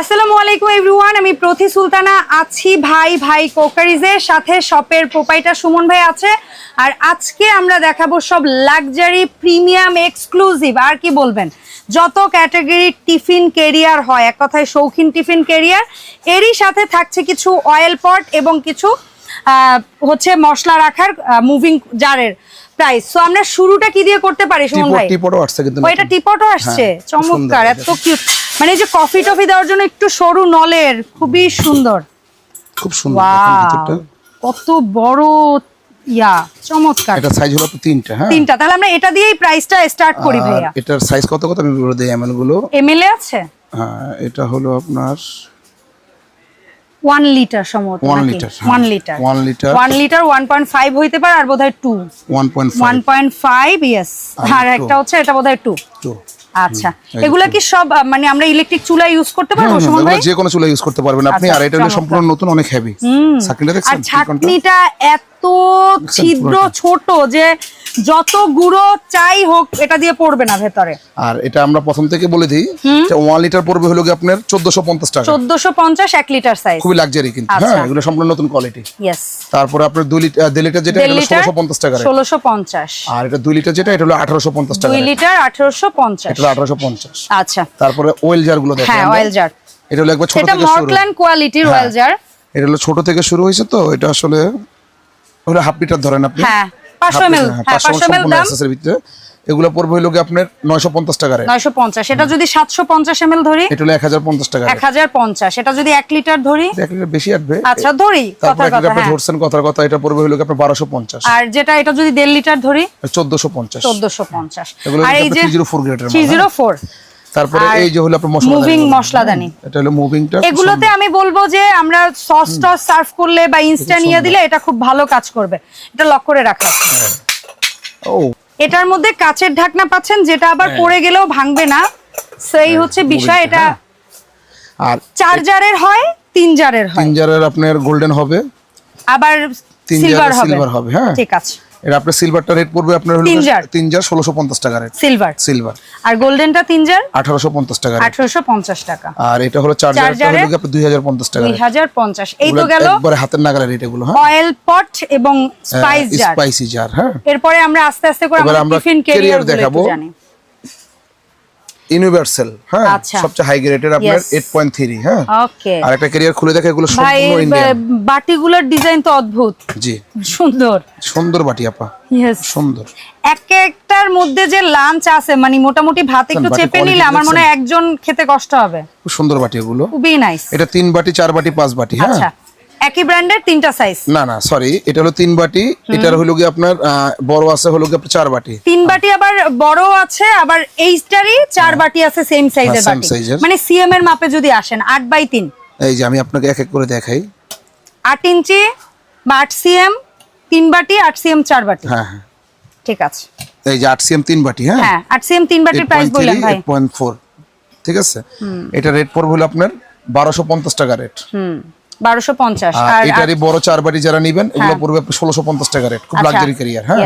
আসসালামু আলাইকুম এভরিওয়ান আমি প্রতি সুলতানা আছি ভাই ভাই কোকারিজের সাথে শপের প্রোপাইটার সুমন ভাই আছে। আর আজকে আমরা দেখাবো সব লাক্সারি প্রিমিয়াম এক্সক্লুসিভ আর কি বলবেন? যত ক্যাটাগরি টিফিন কেরিয়ার হয়, এক কথায় শৌখিন টিফিন কেরিয়ার এরই সাথে থাকছে কিছু অয়েল পট এবং কিছু হচ্ছে মশলা রাখার মুভিং জারের প্রাইস সো আমরা শুরুটা কি দিয়ে করতে পারি সুমন ভাই? টিপটও আসছে কিন্তু ও এটা টিপটও আসছে? হ্যাঁ, চমৎকার এত কিউট মানে এই যে কফি টফি দেওয়ার জন্য একটু সরু নলের খুবই সুন্দর। খুব সুন্দর। কত বড় ইয়া চমৎকার। এটা সাইজ হলো তিনটা হ্যাঁ। তিনটা তাহলে আমরা এটা দিয়েই প্রাইসটা স্টার্ট করি আর ভাইয়া। এটার সাইজ কত কত আমি বলে দিই এমএলগুলো? এমএলএ আছে? হ্যাঁ এটা হলো আপনার ওয়ান লিটার সম্ভবত one litre one litre one litre one litre one point five হইতে পারে আর বোধহয় two one point one point five yes আর আর একটা হচ্ছে এটা বোধহয় টু আচ্ছা। এগুলা কি সব মানে আমরা ইলেকট্রিক চুলা ইউজ করতে পারব সুমন ভাই? যে কোনো চুলা ইউজ করতে পারবেন আপনি আচ্ছা, আর এটা সম্পূর্ণ নতুন অনেক হেভি দেখছেন? চিকনটা? ছাকনিটা এত ছিদ্র ছোট যে যত গুঁড়ো চাই হোক এটা দিয়ে পড়বে না ভেতরে। আর এটা আমরা প্রথম থেকে বলে দিই যে ওয়ান লিটার পড়বে হলো কি আপনার চোদ্দশো পঞ্চাশ টাকা। চোদ্দশো পঞ্চাশ এক লিটার সাইজ খুবই লাক্সারি কিন্তু। আচ্ছা। হ্যাঁ এগুলো সম্পূর্ণ নতুন কোয়ালিটি ইয়েস তারপরে আপনার দুই লিটার দেড় লিটার যেটা এটা ষোলোশো পঞ্চাশ টাকা। ষোলোশো পঞ্চাশ। আর এটা দুই লিটার যেটা এটা হলো আঠারোশো পঞ্চাশ টাকা দুই লিটার আঠারোশো পঞ্চাশ। এটা আঠারোশো পঞ্চাশ। আচ্ছা। তারপরে ওয়েল জারগুলো দেখেন হ্যাঁ অয়েল জার এটা হলো একবার ছোট থেকে শুরু। মর্কল্যান্ড কোয়ালিটির হ্যাঁ। অয়েল জার এটা হলো ছোট থেকে শুরু হয়েছে তো এটা আসলে ওটা হাফ লিটার ধরেন আপনি। হ্যাঁ। পাঁচশো Half এম এল liter, হ্যাঁ, হ্যাঁ 500 দাম ভিতরে। এগুলো পড়বে কি আপনার টাকা এটা যদি সাতশো পঞ্চাশ ধরি এটা হলো এক হাজার পঞ্চাশ টাকা এক। হাজার পঞ্চাশ এটা যদি এক লিটার ধরি। লিটার বেশি আসবে। আচ্ছা ধরি কথা আপনি হ্যাঁ। ধরছেন কথার কথা এটা পড়বে হইল কি আপনার বারোশো পঞ্চাশ। আর যেটা এটা যদি দেড় লিটার ধরি চোদ্দশো পঞ্চাশ। চোদ্দশো পঞ্চাস এগুলো আর এই যে থ্রি জিরো ফোর গ্রেডের থ্রি জিরো ফোর তারপরে এই যে হলো আপনার মশলা moving মশলাদানি। এটা হলো মুভিংটা এগুলোতে আমি বলব যে আমরা সস টস সার্ভ করলে বা ইনস্টা নিয়ে দিলে এটা খুব ভালো কাজ করবে। এটা লক করে রাখা। ও। এটার মধ্যে কাচের ঢাকনা পাচ্ছেন যেটা আবার হ্যাঁ। পড়ে গেলেও ভাঙবে না। সেই হচ্ছে বিষয় এটা আর চার জারের হয় তিন জারের হয়। তিন জারের আপনার গোল্ডেন হবে। আবার সিলভার হবে। সিলভার হবে হ্যাঁ। ঠিক আছে। এটা আপনার সিলভারটা রেট পড়বে আপনার হলো তিন জার। ষোলোশো পঞ্চাশ টাকা রেট সিলভার সিলভার আর গোল্ডেনটা তিন জার আঠারোশো পঞ্চাশ টাকা। আঠারোশো পঞ্চাশ টাকা। আর এটা হলো চার আপনার দুই হাজার পঞ্চাশ টাকা দুই হাজার পঞ্চাশ। এই তো গেল একবারে হাতের নাগালের রেট এগুলো হ্যাঁ? অয়েল পট এবং স্পাইস জার স্পাইসি জার হ্যাঁ? এরপরে আমরা আস্তে আস্তে করে আমরা টিফিন কেরিয়ার দেখাবো। ইউনিভার্সাল হ্যাঁ আচ্ছা। সবচেয়ে হাই গ্রেডের আপনার Yes. এইট পয়েন্ট থ্রি হ্যাঁ। ওকে আর একটা ক্যারিয়ার খুলে দেখে এগুলো ভাই সম্পূর্ণ ইন্ডিয়ান বাটিগুলোর ডিজাইন তো অদ্ভুত। জি। সুন্দর। সুন্দর বাটি আপা। ইয়েস সুন্দর। এক একটার মধ্যে যে লাঞ্চ আছে মানে মোটামুটি ভাত একটু চেপে নিলে আমার মনে হয় একজন খেতে কষ্ট হবে। খুব সুন্দর বাটি এগুলো। খুবই নাইস এটা তিন বাটি চার বাটি পাঁচ বাটি হ্যাঁ। আচ্ছা। একই ব্র্যান্ডের তিনটা সাইজ না না সরি এটা হলো তিন বাটি এটার হলো কি আপনার বড় আছে হলো কি আপনার চার বাটি। তিন বাটি আবার বড় আছে আবার এইটারই চার বাটি আছে সেম সাইজের হ্যাঁ, বাটি। মানে সিএম এর মাপে যদি আসেন আট বাই তিন। এই যে আমি আপনাকে এক এক করে দেখাই। আট ইঞ্চি বা আট সিএম তিন বাটি আট সিএম চার বাটি। হ্যাঁ হ্যাঁ। ঠিক আছে। এই যে আট সিএম তিন বাটি হ্যাঁ? হ্যাঁ আট সিএম তিন বাটির প্রাইস বললেন ভাই। পয়েন্ট ফোর ঠিক আছে? এটা রেট পড়বে হলো আপনার বারোশো পঞ্চাশ টাকা রেট হুম। বারোশো পঞ্চাশ। আর আর এটারই বড় চার বাটি যারা নিবেন এগুলো পড়বে ষোলোশো পঞ্চাশ টাকা রেট খুব লাক্সারি ক্যারিয়ার হ্যাঁ।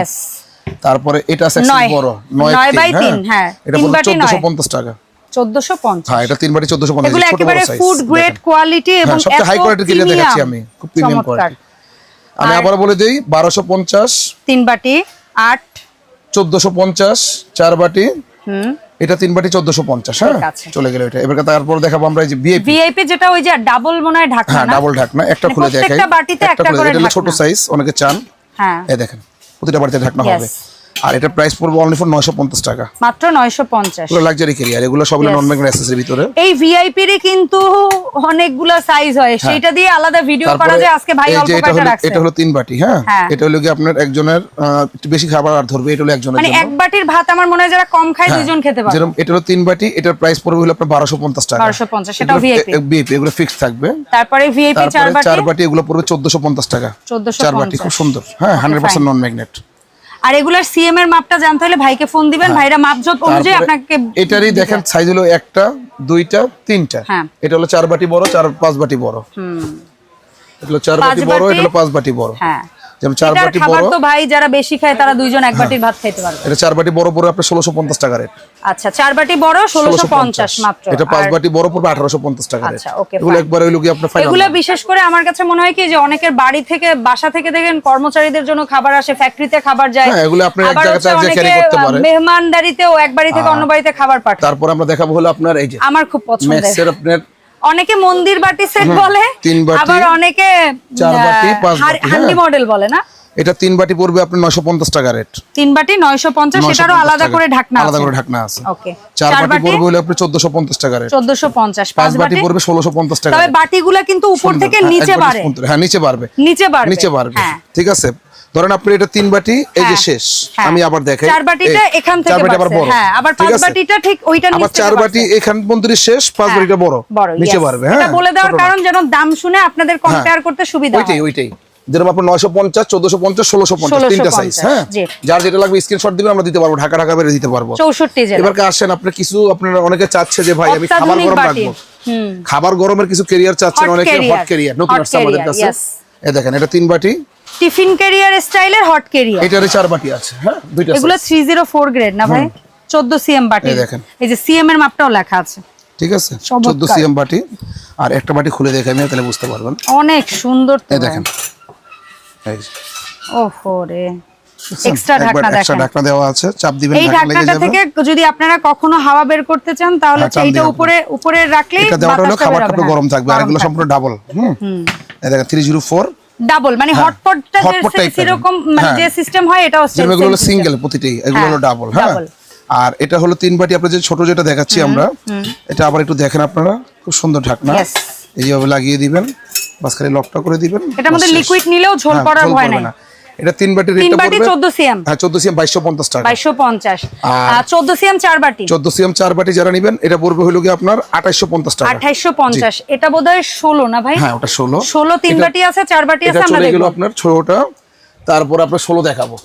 তারপরে এটা বড় নয় নয় তিন, হ্যাঁ। এটা পড়বে চোদ্দশো পঞ্চাশ টাকা। চোদ্দশো পঞ্চাশ। হ্যাঁ এটা তিন বাটি চোদ্দশো পঞ্চাশ এগুলো একেবারে ফুড গ্রেড কোয়ালিটি এবং হ্যাঁ, সবচেয়ে এত high quality ক্যারিয়ার দেখাচ্ছি আমি, খুব চমৎকার। quality। আমি আবার বলে দিই বারোশো পঞ্চাশ। তিন বাটি আট। চোদ্দশো পঞ্চাশ চার বাটি। হুম। এটা তিন বাটি চোদ্দশো পঞ্চাশ হ্যাঁ? চলে গেল এটা। এবার তারপর দেখাবো আমরা এই যে বিএপি ভিআইপি যেটা ওই যে ডাবল মনে হয় ঢাকনা হ্যাঁ না? ডাবল ঢাকনা একটা মানে খুলে দেখাই। প্রত্যেকটা বাটিতে একটা করে ছোট সাইজ অনেকে চান। হ্যাঁ। এই দেখেন প্রতিটা বাড়িতে ঢাকনা হবে। আর এটা প্রাইস পড়বে অনলি ফর নয়শো পঞ্চাশ টাকা। মাত্র নয়শো পঞ্চাশ। পুরো লাক্সারি ক্যারিয়ার এগুলো সব Yes. নন ম্যাগনেট অ্যাক্সেসরির ভিতরে। এই ভিআইপির কিন্তু অনেকগুলা সাইজ হয়। সেটা দিয়ে আলাদা ভিডিও করা যায়। আজকে ভাই হ্যাঁ। অল্প কয়টা রাখছে। এটা হলো তিন বাটি হ্যাঁ? হ্যাঁ। এটা হলো কি আপনার একজনের একটু বেশি খাবার আর ধরবে এটা হলো একজনের মানে এক বাটির ভাত আমার মনে হয় যারা কম খায় হ্যাঁ, দুজন খেতে পারে। যেরকম এটা হলো তিন বাটি এটার প্রাইস পড়বে হলো আপনার বারোশো পঞ্চাশ টাকা। 1250 সেটাও VIP বিএপি এগুলো ফিক্স থাকবে। তারপরে ভিআইপি চার তারপরে চার বাটি বাটি এগুলো পড়বে চোদ্দশো পঞ্চাশ টাকা। 1450 চার বাটি খুব সুন্দর। হ্যাঁ হান্ড্রেড পার্সেন্ট নন ম্যাগনেট আর এগুলার সিএম এর মাপটা জানতে হলে ভাইকে ফোন দিবেন। ভাইরা মাপজোত অনুযায়ী আপনাকে এটারই দেখেন সাইজ হলো একটা দুইটা তিনটা। হ্যাঁ। এটা হলো চার বাটি বড় চার পাঁচ বাটি বড়। হুম। এটা হলো চার বাটি বড় এটা হলো পাঁচ বাটি বড়। হ্যাঁ। যেমন চার বাটি বড় তো ভাই যারা বেশি খায় তারা দুইজন এক বাটির ভাত খাইতে পারবে। এটা চার বাটি বড় পড়বে আপনার ষোলোশো পঞ্চাশ টাকা রেট। আচ্ছা চার বাটি বড় ষোলোশো পঞ্চাশ মাত্র। এটা পাঁচ বাটি বড় পড়বে আঠারোশো পঞ্চাশ টাকা রেট। আচ্ছা, okay, এগুলো একবার হইল কি আপনার ফাইনাল এগুলো বিশেষ করে আমার কাছে মনে হয় কি যে অনেকের বাড়ি থেকে বাসা থেকে দেখেন কর্মচারীদের জন্য খাবার আসে ফ্যাক্টরিতে খাবার যায়। হ্যাঁ, এগুলো আপনি এক জায়গা থেকে অনেকে, করতে আহ, পারে। মেহমানদারিতেও এক বাড়ি থেকে অন্য বাড়িতে খাবার পাঠায়। তারপর আমরা দেখাবো হলো আপনার এই যে আমার খুব পছন্দের। আপনার অনেকে মন্দির বাটি সেট বলে আবার অনেকে বাটি, হান্ডি হ্যাঁ। মডেল বলে না? এটা তিন বাটি পড়বে আপনার নয়শো পঞ্চাশ টাকা রেট তিন বাটি নয়শো পঞ্চাশ 950 সেটারও আলাদা করে ঢাকনা আলাদা করে ঢাকনা আছে। ওকে চার বাটি পড়বে হলো আপনার চোদ্দশো পঞ্চাশ টাকা রেট চোদ্দশো পঞ্চাশ পাঁচ বাটি পড়বে ষোলোশো পঞ্চাশ টাকা তবে। বাটিগুলা কিন্তু উপর থেকে হ্যাঁ, নিচে বাড়ে। হ্যাঁ নিচে বাড়বে। নিচে বাড়বে। নিচে বাড়বে। হ্যাঁ। ঠিক আছে? ধরেন আপনি এটা তিন বাটি এই যে হ্যাঁ, শেষ। হ্যাঁ। আমি আবার দেখাই। চার বাটিটা এখান থেকে আবার বড়। হ্যাঁ আবার পাঁচ বাটিটা ঠিক ওইটার আবার চার বাটি। এখান পর্যন্ত শেষ পাঁচ হ্যাঁ, বাটিটা বড়। নিচে yes। বাড়বে এটা হ্যাঁ বলে দেওয়ার কারণ যেন দাম শুনে আপনাদের কম্পেয়ার করতে সুবিধা হয়। ওইটাই ওইটাই। যেরকম আপনার নয়শো পঞ্চাশ চোদ্দশো পঞ্চাশ ষোলোশো পঞ্চাশ তিনটা সাইজ হ্যাঁ? যার যেটা লাগবে স্ক্রিনশট দিবেন আমরা দিতে পারব ঢাকা ঢাকা বেড়ে দিতে পারব। এবার আসেন আপনি কিছু আপনারা অনেকে চাচ্ছে যে ভাই আমি খাবার গরম রাখব। খাবার গরমের কিছু কেরিয়ার চাচ্ছেন অনেকে হট কেরিয়ার নতুন আসছে আমাদের কাছে. এই দেখেন এটা তিন বাটি টিফিন ক্যারিয়ার স্টাইলের হট ক্যারিয়ার এটারে চার বাটি আছে হ্যাঁ? দুইটা এগুলো size। Three zero four grade না ভাই? চোদ্দ সিএম বাটি। এই দেখেন। এই যে সিএম এর মাপটাও লেখা আছে। ঠিক আছে? চমৎকার। চোদ্দ সিএম বাটি। আর একটা বাটি খুলে দেখে আমি তাহলে বুঝতে পারবেন। অনেক সুন্দর তো এই দেখেন। এই যে, ওহো রে। এক্সট্রা ঢাকনা দেখেন। ঢাকনা দেওয়া আছে চাপ দিবেন এই ঢাকনাটা থেকে যদি আপনারা কখনো হাওয়া বের করতে চান তাহলে হ্যাঁ, এইটা উপরে উপরে রাখলেই এটা দেওয়াটা হলো খাবারটা হ্যাঁ, গরম থাকবে। আর এগুলো সম্পূর্ণ ডাবল হুম? এই দেখেন থ্রি জিরো ফোর ডাবল মানে হটপটটা সেরকম মানে হ্যাঁ। যে সিস্টেম হয় এটাও এগুলো সিঙ্গেল প্রতিটি এগুলো হ্যাঁ, হলো ডাবল হ্যাঁ আর এটা হলো তিন বাটি আপনার যে ছোট যেটা দেখাচ্ছি আমরা এটা আবার একটু দেখেন আপনারা খুব সুন্দর ঢাকনা। এইভাবে লাগিয়ে দিবেন বাস খালি লকটা করে দিবেন এটার মধ্যে লিকুইড নিলেও ঝোল হ্যাঁ, পড়ার ভয় নাই। এটা তিন বাটি তিন বাটি পড়বে? চোদ্দ সিএম। হ্যাঁ চোদ্দ সিএম বাইশশো পঞ্চাশ টাকা। বাইশশো পঞ্চাশ। আর- আর চোদ্দ সিএম চার বাটি। চোদ্দ সিএম চার বাটি যারা নেবেন এটা পড়বে হলো কি আপনার আঠাইশো পঞ্চাশ টাকা। আঠাইশো পঞ্চাশ। এটা বোধ হয় ষোলো না ভাই? হ্যাঁ ওটা ষোলো। ষোলো তিন বাটি আছে চার বাটি আছে আমরা গেল আপনার ষোলোটা তারপর আপনার ষোলো দেখাবো।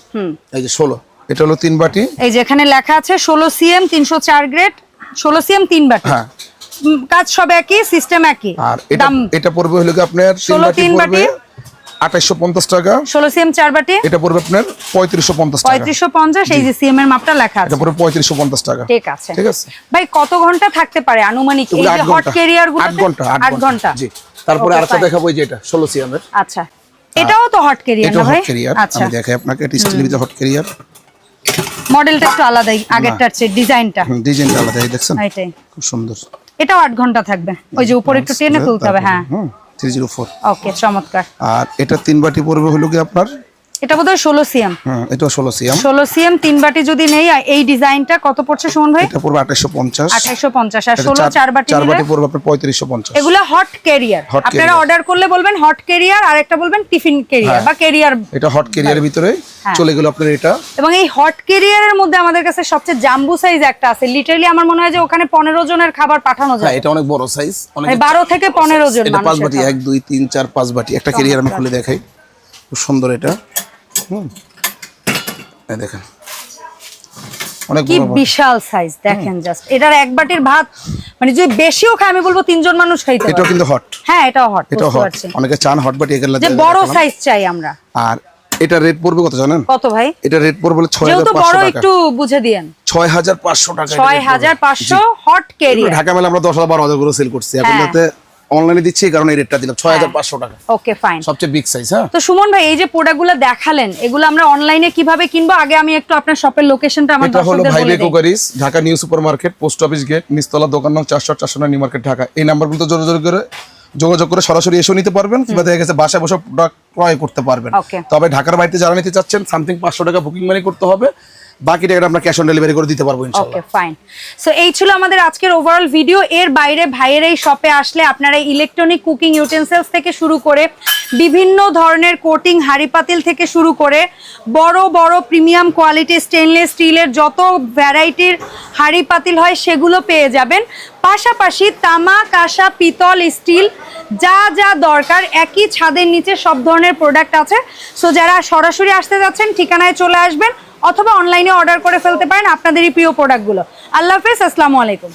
এই যে ষোলো। এটা হলো তিন বাটি। এই যে এখানে লেখা আছে ষোলো সিএম তিনশো চার গ্রেড। ষোলো সিএম তিন বাটি। হ্যাঁ। কাজ সব একই সিস্টেম একই। আর এটা এটা পড়বে হলো কি আপনার তিন ষোলো বাটি তিন পড়বে বাটি। আঠাইশো পঞ্চাশ টাকা। ষোলো সিএম চার বাটি। এটা পড়বে আপনার পঁয়ত্রিশশো পঞ্চাশ পঁয়ত্রিশশো পঞ্চাশ এই যে সিএম এর মাপটা লেখা আছে। পড়বে পঁয়ত্রিশশো পঞ্চাশ টাকা। ঠিক আছে। ঠিক আছে? ভাই কত ঘণ্টা থাকতে পারে আনুমানিক? এই যে হট ক্যারিয়ারগুলো আট ঘণ্টা আট ঘণ্টা। জি। তারপরে আরেকটা দেখাবো এই যে এটা ষোলো সিএমের আচ্ছা। এটাও তো হট ক্যারিয়ার এটা হট ক্যারিয়ার আমি দেখাই আপনাকে এটা স্টিল ভিতরে হট ক্যারিয়ার মডেলটা একটু আলাদাই আগেরটার চেয়ে ডিজাইনটা। ডিজাইনটা আলাদা দেখছেন? এটাই খুব সুন্দর। এটাও আট ঘণ্টা থাকবে। ওই যে উপরে একটু টেনে তুলতে হবে হ্যাঁ। থ্রি জিরো ফোর ওকে চমৎকার। আর এটা তিন বাটি পড়বে হলো কি আপনার এটা বোধহয় ষোলো সিএম। হুম এটা ষোলো সিএম। ষোলো সিএম তিন বাটি যদি নেই এই ডিজাইনটা কত পড়ছে সুমন ভাই? এটা পড়বে আঠাইশো পঞ্চাশ। আঠাইশো পঞ্চাশ আর ষোলো চার বাটি চার বাটি পড়বে আপনার পঁয়ত্রিশশো পঞ্চাশ। এগুলো হট ক্যারিয়ার আপনারা অর্ডার করলে বলবেন হট ক্যারিয়ার আর একটা বলবেন টিফিন ক্যারিয়ার হ্যাঁ। বা ক্যারিয়ার এটা হট ক্যারিয়ারের ভিতরে হ্যাঁ। চলে গেল আপনার এটা। এবং এই হট ক্যারিয়ারের মধ্যে আমাদের কাছে সবচেয়ে জাম্বু সাইজ একটা আছে। লিটারালি আমার মনে হয় যে ওখানে পনেরো জনের খাবার পাঠানো হ্যাঁ যায় এটা অনেক বড় সাইজ অনেক এই বারো থেকে পনেরো জন এটা পাঁচ বাটি খাবার। এক দুই তিন চার পাঁচ বাটি। একটা ক্যারিয়ার আমি খুলে দেখাই। খুব সুন্দর এটা। হুম। দেখেন। অনেক কি বিশাল সাইজ দেখেন জাস্ট এটার এক বাটির ভাত মানে যদি বেশিও খায় আমি বলব তিনজন মানুষ খাইতে এটাও কিন্তু হট হ্যাঁ এটাও হট এটাও হট অনেকে চান হট বাটি এগুলো যে বড় সাইজ চাই আমরা। আর এটা রেট পড়বে কত জানেন? কত ভাই? এটা রেট পড়বে বড় একটু বুঝে টাকা। হট ঢাকা মেলা আমরা দশ হাজার বারো হাজার করে সেল করছি। এখন হ্যাঁ। যাতে অনলাইনে দিচ্ছি এই কারণে এই রেটটা দিলাম। ছয় হাজার পাঁচশো টাকা। ওকে ফাইন সবচেয়ে বিগ সাইজ হ্যাঁ? তো সুমন ভাই এই যে প্রোডাক্টগুলো দেখালেন এগুলো আমরা অনলাইনে কীভাবে কিনবো? আগে আমি একটু আপনার শপের লোকেশনটা আমার দর্শকদের বলে দেই। Cookeries Dhaka new super market post office gate নিস্তলা দোকান নং চারশো চারশো নিউ মার্কেট ঢাকা। এই নাম্বারগুলো যোগাযোগ করে যোগাযোগ করে সরাসরি এসেও নিতে পারবেন কিংবা দেখা গেছে বাসায় বসে প্রোডাক্ট ক্রয় করতে পারবেন। তবে ঢাকার বাড়িতে যারা নিতে চাচ্ছেন সামথিং পাঁচশো টাকা বুকিং মানি করতে হবে। বাকি ফাইন সো এই ছিল আমাদের আজকের ওভারঅল ভিডিও এর বাইরে ভাইয়ের এই শপে আসলে আপনারা ইলেকট্রনিক কুকিং থেকে শুরু করে বিভিন্ন ধরনের কোটিং হাঁড়ি পাতিল থেকে শুরু করে প্রিমিয়াম কোয়ালিটি স্টিলের যত ভ্যারাইটির পাতিল হয় সেগুলো পেয়ে যাবেন। পাশাপাশি তামা, কাঁসা, পিতল স্টিল যা যা দরকার, একই ছাদের নিচে সব ধরনের প্রোডাক্ট আছে। সো যারা সরাসরি আসতে যাচ্ছেন, ঠিকানায় চলে আসবেন। অথবা অনলাইনে অর্ডার করে ফেলতে পারেন আপনাদেরই প্রিয় প্রোডাক্টগুলো আল্লাহ হাফেজ আসসালামু আলাইকুম।